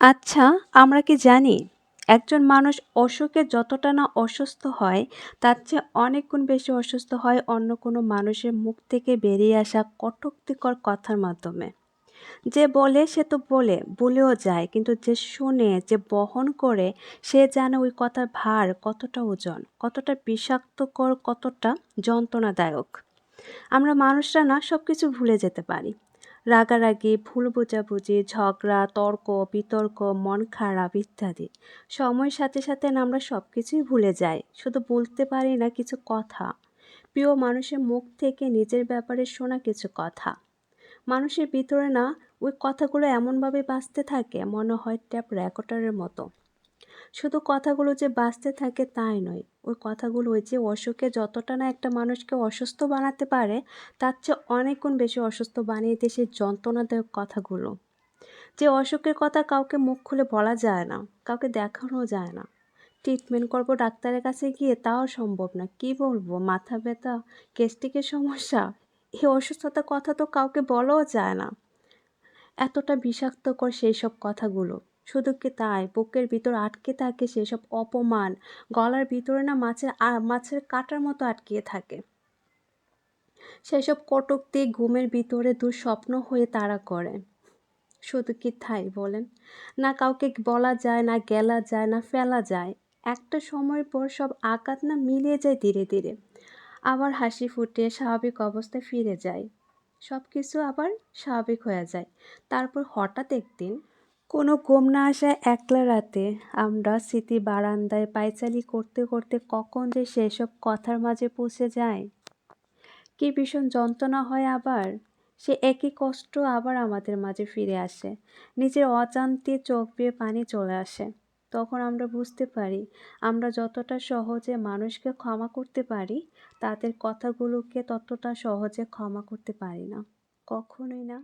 আচ্ছা, আমরা কি জানি একজন মানুষ অসুখে যতটা না অসুস্থ হয়, তার চেয়ে অনেক গুণ বেশি অসুস্থ হয় অন্য কোনো মানুষের মুখ থেকে বেরিয়ে আসা কটূক্তিকর কথার মাধ্যমে। যে বলে সে তো বলে, বলেও যায়। কিন্তু যে শোনে, যে বহন করে সে জানে ওই কথার ভার কতটা ওজন, কতটা বিষাক্তকর, কতটা যন্ত্রণাদায়ক। আমরা মানুষরা না সব কিছু ভুলে যেতে পারি। রাগারাগি ভুল বোঝাবুঝি ঝগড়া, তর্ক, বিতর্ক, মন খারাপ ইত্যাদি। সময়ের সাথে সাথে আমরা সব কিছুই ভুলে যাই। শুধু বলতে পারি না কিছু কথা। প্রিয় মানুষের মুখ থেকে নিজের ব্যাপারে শোনা কিছু কথা। মানুষের ভিতরে না ওই কথাগুলো এমনভাবে বাঁচতে থাকে, মনে হয় ট্যাপ রেকর্ডারের মতো। শুধু কথাগুলো যে বাঁচতে থাকে তাই নয়, ওই কথাগুলো ওই যে অসুখে যতটা না একটা মানুষকে অসুস্থ বানাতে পারে, তার চেয়ে অনেক গুণ বেশি অসুস্থ বানিয়ে দেয় সেই যন্ত্রণাদায়ক কথাগুলো। যে অসুখের কথা কাউকে মুখ খুলে বলা যায় না, কাউকে দেখানো যায় না। ট্রিটমেন্ট করব ডাক্তারের কাছে গিয়ে তাও সম্ভব না, কি বলব? মাথা ব্যথা, গ্যাস্ট্রিকের সমস্যা, এই অসুস্থতার কথা তো কাউকে বলাও যায় না। এতটা বিষাক্তকর সেই সব কথাগুলো। শুধু কি তাই, বুকের ভিতর আটকে থাকে সেসব অপমান, গলার ভিতরে না মাছের মাছের কাটার মতো আটকিয়ে থাকে। সেসব কটুক্তি ঘুমের ভিতরে দুঃস্বপ্ন হয়ে তারা করে। শুধু কি তাই বলেন? না কাউকে বলা যায়, না গেলা যায়, না ফেলা যায়। একটা সময়ের পর সব আঘাত না মিলিয়ে যায় ধীরে ধীরে। আবার হাসি ফুটে, স্বাভাবিক অবস্থায় ফিরে যায়। সব কিছু আবার স্বাভাবিক হয়ে যায়। তারপর হঠাৎ একদিন কোনো ঘুম না আসা একলা রাতে আমরা স্মৃতি বারান্দায় পায়চালি করতে করতে কখন যে সেসব কথার মাঝে পৌঁছে যায় কি ভীষণ যন্ত্রণা হয় আবার। সে একই কষ্ট আবার আমাদের মাঝে ফিরে আসে। নিজের অজান্তে চোখ বেয়ে পানি চলে আসে। তখন আমরা বুঝতে পারি, আমরা যতটা সহজে মানুষকে ক্ষমা করতে পারি, তাদের কথাগুলোকে ততটা সহজে ক্ষমা করতে পারি না। কখনোই না।